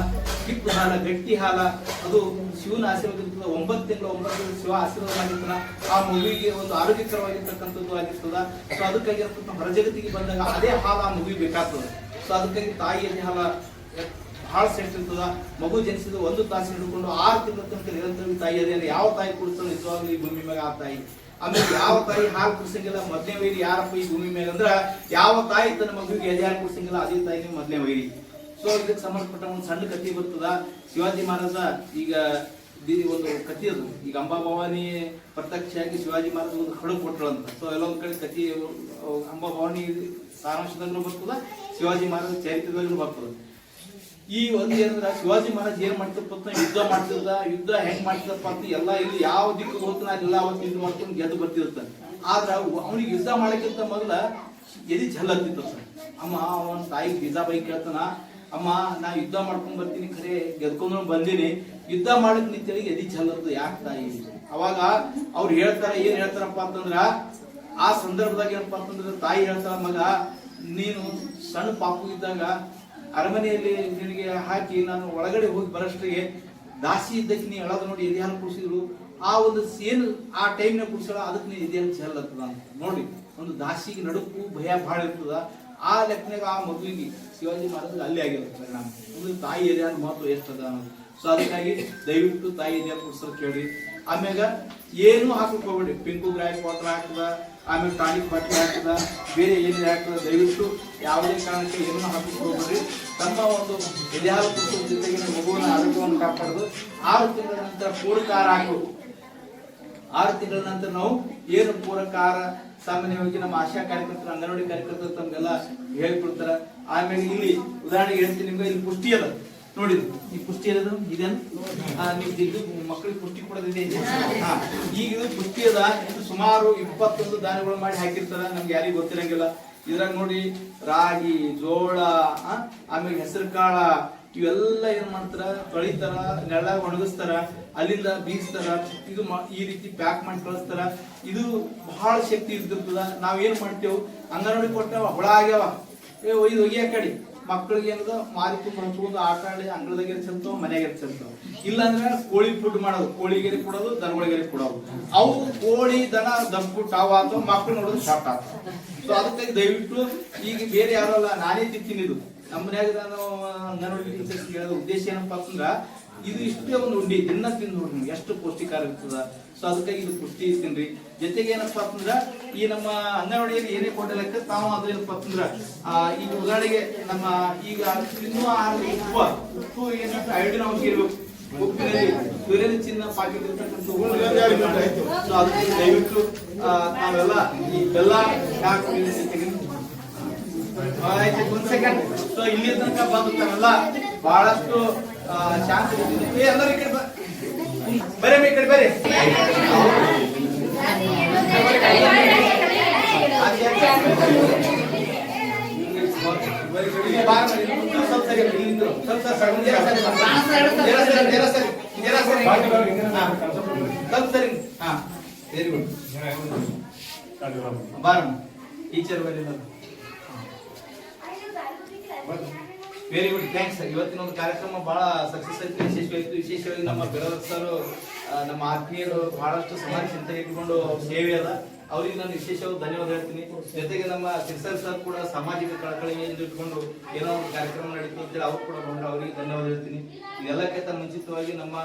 ಹಿಪ್ಪು ಹಾಲ, ಗಟ್ಟಿ ಹಾಲ, ಅದು ಶಿವನ ಆಶೀರ್ವಾದ ಒಂಬತ್ತು ತಿಂಗಳ ಒಂಬತ್ತು ಶಿವ ಆಶೀರ್ವಾದ ಆಗಿರ್ತದ. ಆ ಮಗುವಿಗೆ ಒಂದು ಆರೋಗ್ಯಕರವಾಗಿರ್ತಕ್ಕಂಥದ್ದು ಆಗಿರ್ತದ. ಸೊ ಅದಕ್ಕಾಗಿ ಹೊರ ಜಗತ್ತಿಗೆ ಬಂದಾಗ ಅದೇ ಹಾಲು ಆ ಮಗುವಿಗೆ ಬೇಕಾಗ್ತದೆ. ಸೊ ಅದಕ್ಕಾಗಿ ತಾಯಿಯಲ್ಲಿ ಹಾಲ ಬಹಳ ಸೆಟ್ ಇರ್ತದ. ಮಗು ಜನಿಸಿದ ಒಂದು ತಾಸು ಹಿಡ್ಕೊಂಡು ಆರು ತಿಂಗಳ ತನಕ ನಿರಂತರ ತಾಯಿ ಅದೇ. ಯಾವ ತಾಯಿ ಕುಡಿಸ್ತಾ ನಿಜವಾಗ್ಲೂ ಈ ಭೂಮಿ ಮೇಲೆ ಆ ತಾಯಿ. ಆಮೇಲೆ ಯಾವ ತಾಯಿ ಹಾಲು ಕುಡಿಸಂಗಿಲ್ಲ, ಮೊದಲನೇ ವೈರಿ ಯಾರಪ್ಪ ಈ ಭೂಮಿ ಮೇಲೆ ಅಂದ್ರ, ಯಾವ ತಾಯಿ ತನ್ನ ಮಗುವಿಗೆ ಎದೆ ಹಾಲು ಕುಡಿಸಂಗಿಲ್ಲ, ಅದೇ ತಾಯಿಗೆ ಮೊದಲನೇ ವೈರಿ. ಸೊ ಇದಕ್ಕೆ ಸಂಬಂಧಪಟ್ಟ ಒಂದು ಸಣ್ಣ ಕಥೆ ಬರ್ತದ. ಶಿವಾಜಿ ಮಹಾರಾಜ ಈಗ ಒಂದು ಕಥೆ ಅದು. ಈಗ ಅಂಬಾಭವಾನಿ ಪ್ರತ್ಯಕ್ಷವಾಗಿ ಶಿವಾಜಿ ಮಹಾರಾಜ ಒಂದು ಹಡಗು ಕೊಟ್ಟಳು ಅಂತ. ಸೊ ಎಲ್ಲೊಂದು ಕಡೆ ಕಥೆ ಅಂಬಾ ಅಂಬಾಭವಾನಿ ಸಾರಾಂಶದಲ್ಲೂ ಬರ್ತದ, ಶಿವಾಜಿ ಮಹಾರಾಜ ಚರಿತ್ರದಲ್ಲೂ ಬರ್ತದ. ಈ ಒಂದು ಏನಂದ್ರ, ಶಿವಾಜಿ ಮಹಾರಾಜ್ ಏನ್ ಮಾಡ್ತಪ್ಪ ಅಂತ ಯುದ್ಧ ಮಾಡ್ತಿದ್ದ, ಯುದ್ಧ ಹೆಂಗ್ ಮಾಡ್ತಿದಪ್ಪ ಅಂತ ಎಲ್ಲ ಇಲ್ಲಿ ಯಾವ ದಿಕ್ಕಿಗೆ ಹೋಗ್ತಾನ ಇಲ್ಲ ಅವತ್ತು ಯುದ್ಧ ಮಾಡ್ಕೊಂಡು ಗೆದ್ದು ಬರ್ತಿರ್ತ ಆದ್ರೆ ಅವ್ನಿಗೆ ಯುದ್ಧ ಮಾಡಕ್ಕಿಂತ ಮೊದಲ ಎದಿ ಜಲ್ಲತ್ತಿತ್ತು ಸರ್. ಅಮ್ಮ, ಅವನ ತಾಯಿ ಬೈ ಕೇಳ್ತಾನ ಅಮ್ಮ, ನಾ ಯುದ್ಧ ಮಾಡ್ಕೊಂಡ್ ಬರ್ತೀನಿ, ಖರೆ ಗೆದ್ಕೊಂಡು ಬಂದೀನಿ. ಯುದ್ಧ ಮಾಡಕ್ ನಿಂತೇಳಿ ಎದಿ ಚಲ್ಲದ್ದು ಯಾಕೆ ತಾಯಿ? ಅವಾಗ ಅವ್ರು ಹೇಳ್ತಾರ, ಏನ್ ಹೇಳ್ತಾರಪ್ಪ ಅಂತಂದ್ರ, ಆ ಸಂದರ್ಭದಾಗ ಏನಪ್ಪ ಅಂತಂದ್ರ ತಾಯಿ ಹೇಳ್ತಾರ ಮಗ, ನೀನು ಸಣ್ಣ ಪಾಪು ಇದ್ದಾಗ ಅರಮನೆಯಲ್ಲಿ ನಿನಗೆ ಹಾಕಿ ನಾನು ಒಳಗಡೆ ಹೋಗಿ ಬರೋಷ್ಟಿಗೆ ದಾಸಿ ಇದ್ದಕ್ಕೆ ನೀ ಹೇಳೋದು ನೋಡಿ ಎದೆಹಾಲು ಕುಡಿಸಿದ್ರು ಆ ಒಂದು ಏನು ಆ ಟೈಮ್ನ ಕುಡಿಸಲ್ಲ ಅದಕ್ಕೆ ನೀ ಎದೆಹಾಲು ಚೆಲ್ಲತ್ತದ ಅಂತ. ನೋಡಿ, ಒಂದು ದಾಸಿಗೆ ನಡುಕು ಭಯ ಭಾಳ ಇರ್ತದ. ಆ ಲೆಕ್ಕನಾಗ ಆ ಮಗುವಿಗೆ ಶಿವಾಜಿ ಮಹಾರಾಜ್ ಅಲ್ಲಿ ಆಗಿರೋದು ಪರಿಣಾಮ. ಒಂದು ತಾಯಿ ಎದೆಹಾಲು ಮಹತ್ವ ಎಷ್ಟದ ಅನ್ನೋದು. ಸೊ ಅದಕ್ಕಾಗಿ ದಯವಿಟ್ಟು ತಾಯಿ ಎದೆಯ ಪುಸ್ತಕ ಕೇಳ್ರಿ ಆಮ್ಯಾಗ ಏನು ಹಾಕಕ್ ಹೋಗ್ಬೇಡಿ. ಪಿಂಕು ಗ್ರಾಕ್ ವಾಟರ್ ಹಾಕದ ಆಮೇಲೆ ಟಾನಿಕ್ ಬಟ್ಟೆ ಹಾಕ್ತದ, ಬೇರೆ ಏನೇ ಹಾಕ್ತದ, ದಯವಿಟ್ಟು ಯಾವುದೇ ಕಾರಣಕ್ಕೆ ಏನೂ ಹಾಕಕ್ ಹೋಗ್ಬೇಡಿ. ತಮ್ಮ ಒಂದು ಎದೆಹಾಲು ಕುಡಿಸೋದ್ರ ಜೊತೆಗೆ ನಿಮ್ಮ ಮಗುವಿನ ಆರೋಗ್ಯವನ್ನು ಕಾಪಾಡೋದು. ಆರು ತಿಂಗಳ ನಂತರ ಪೂರಕ ಆಹಾರ ಆರು ತಿಂಗಳ ನಂತರ ನಾವು ಏನು ಪೂರಕ ಆಹಾರ ಸಾಮಾನ್ಯವಾಗಿ ನಮ್ಮ ಆಶಾ ಕಾರ್ಯಕರ್ತರು, ಅಂಗನವಾಡಿ ಕಾರ್ಯಕರ್ತರು ತಮ್ಗೆಲ್ಲ ಹೇಳ್ಕೊಡ್ತಾರ. ಆಮೇಲೆ ಇಲ್ಲಿ ಉದಾಹರಣೆಗೆ ಹೇಳ್ತೀನಿ ನಿಮ್ಗೆ, ಇಲ್ಲಿ ಪುಷ್ಟಿ ಅದ. ನೋಡಿದ್ರು ಈ ಪುಷ್ಟಿ ಅದ ಇದೇನು ನಿಮ್ದು ಇದು ಮಕ್ಕಳಿಗೆ ಪುಷ್ಟಿ ಕೊಡೋದಿದೆ. ಈಗ ಇದು ಪುಷ್ಟಿ ಅದ. ಇದು ಸುಮಾರು ಇಪ್ಪತ್ತೊಂದು ದಾನಗಳು ಮಾಡಿ ಹಾಕಿರ್ತಾರ. ನಮ್ಗೆ ಯಾರಿಗೂ ಗೊತ್ತಿರಂಗಿಲ್ಲ. ಇದ್ರಾಗ ನೋಡಿ ರಾಗಿ, ಜೋಳ ಆಮೇಲೆ ಹೆಸರು ಕಾಳ ಇವೆಲ್ಲ ಏನ್ ಮಾಡ್ತಾರ? ತೊಳಿತಾರ, ನೆಲ ಒಣಗಿಸ್ತಾರ, ಅಲ್ಲಿಂದ ಬೀಸ್ತಾರ, ಇದು ಈ ರೀತಿ ಪ್ಯಾಕ್ ಮಾಡಿ ಕಳಿಸ್ತಾರ. ಇದು ಬಹಳ ಶಕ್ತಿ ಇದ್ದಿರ್ತದ. ನಾವ್ ಏನ್ ಮಾಡ್ತೇವೆ? ಅಂಗನವಾಡಿ ಕೊಟ್ಟೆವ, ಹುಳ ಆಗ್ಯಾವ. ಏ, ಒಯ್ದು ಹೋಗಿ ಕಡಿ. ಮಕ್ಕಳಿಗೆ ಏನದ ಮಾರಿ ತುಂಬ ಹಚ್ಕೊಂಡು ಆಟ ಆಡಿ ಅಂಗಳದಾಗ ಚೆಲ್ತಾವ ಮನೆಯಾಗ ಚೆಲ್ತಾವ ಇಲ್ಲಾಂದ್ರೆ ಕೋಳಿ ಫುಡ್ ಮಾಡೋದು. ಕೋಳಿಗೆರೆ ಕೊಡೋದು, ದನಗಳಿಗೆರಿ ಕೊಡೋದು. ಅವು ಕೋಳಿ, ದನ ದಪ್ಪು ಟಾವ್ ಅಥವಾ ಮಕ್ಕಳು ನೋಡೋದು ಶಾರ್ಟ್ ಆಗ್ತಾವ ಸೊ ಅದಕ್ಕಾಗಿ ದಯವಿಟ್ಟು ಈಗ ಬೇರೆ ಯಾರಲ್ಲ, ನಾನೇ ತಿಂತೀನಿ ಇದು. ನಮ್ಮ ಮನ್ಯಾಗ ನಾನು ಅಂಗನವಾಡಿ ಟೀಚರ್ಸ್ ಹೇಳೋದು ಉದ್ದೇಶ ಏನಪ್ಪಾ ಅಂತಂದ್ರ ಇದು ಇಷ್ಟೇ ಒಂದು ಉಂಡಿ ದಿನ ತಿಂದು ನೋಡ್ರಿ ನಿಮ್ಗೆ ಎಷ್ಟು ಪೌಷ್ಟಿಕಾರ ಇರ್ತದ. ಸೊ ಅದಕ್ಕಾಗಿ ಇದು ಪುಷ್ಟಿ ತಿನ್ರಿ ಜೊತೆಗೆ ಏನಪ್ಪಾ ಅಂತಂದ್ರ ಈ ನಮ್ಮ ಅಂಗನವಾಡಿಯಲ್ಲಿ ಏನೇ ಕೊಡಲಿಕ್ಕೆ ತಾವು ಅದು ಏನಪ್ಪಾ ಅಂತಂದ್ರ ಆ, ಈಗ ಉದಾಹರಣೆಗೆ ನಮ್ಮ ಈಗ ತಿನ್ನುವ ಉಪ್ಪು ಉಪ್ಪು ಏನಂತ ಐಡಿನ ಅಂಶ ಇರ್ಬೇಕು. ಉಪ್ಪಿನಲ್ಲಿ ಸೂರ್ಯನ ಚಿನ್ನ ಪಾಕೆಟ್ ಇರ್ತಕ್ಕಂಥ ಸೊ ಅದಕ್ಕೆ ದಯವಿಟ್ಟು ನಾವೆಲ್ಲ ಈ ಬೆಲ್ಲ ಒಂದ್ ಸೆಕೆಂಡ್ ಸೊ ಇಲ್ಲಿ ತನಕ ಬಹಳಷ್ಟು ಶಾಂತಿ ಎಲ್ಲರೂ ಈ ಕಡೆ ಬ- ಬರ್ರಿ ಈ ಕಡೆ ಬಾರ ಟೀಚರ್ ಬರಲಿಲ್ಲ ವೆರಿ ಗುಡ್ ಥ್ಯಾಂಕ್ಸ್ ಇವತ್ತಿನ ಒಂದು ಕಾರ್ಯಕ್ರಮ ಬಹಳ ಸಕ್ಸಸ್ ಆಯ್ತು ವಿಶೇಷವಾಯಿತು ವಿಶೇಷವಾಗಿ ನಮ್ಮ ಬೆಳವರ್ ಸರ್ ನಮ್ಮ ಆತ್ಮೀಯರು ಬಹಳಷ್ಟು ಸಮಾಜ ಚಿಂತೆ ಇಟ್ಕೊಂಡು ಸೇವೆ ಅದ. ಅವರಿಗೆ ನಾನು ವಿಶೇಷವಾಗಿ ಧನ್ಯವಾದ ಹೇಳ್ತೀನಿ. ಜೊತೆಗೆ ನಮ್ಮ ಸಿರ್ಸರ್ ಸರ್ ಕೂಡ ಸಾಮಾಜಿಕ ಕಳಕಳಿಯಿಂದ ಇಟ್ಕೊಂಡು ಏನೋ ಒಂದು ಕಾರ್ಯಕ್ರಮ ನಡೀತು ಅಂತೇಳಿ ಅವ್ರು ಕೂಡ ಬಂದ್ರೆ ಅವರಿಗೆ ಧನ್ಯವಾದ ಹೇಳ್ತೀನಿ. ಇದೆಲ್ಲಕ್ಕಿಂತ ಮುಂಚಿತವಾಗಿ ನಮ್ಮ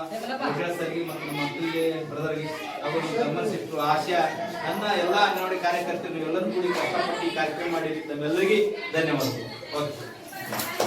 ಸರ್ಗೆ ಮತ್ತು ನಮ್ಮ ಮಕ್ಕಳಿಗೆ ಬ್ರದರ್ಗೆ ಅವರು ಗಮನಿಸಿಟ್ಟು ಆಶಾ ನನ್ನ ಎಲ್ಲ ಅಂಗನವಾಡಿ ಕಾರ್ಯಕರ್ತರು ಎಲ್ಲರೂ ಕೂಡ ಕಷ್ಟಪಟ್ಟು ಈ ಕಾರ್ಯಕ್ರಮ ಮಾಡಿ ನಮ್ಮೆಲ್ಲರಿಗೆ ಧನ್ಯವಾದಗಳು. Okay Thank you.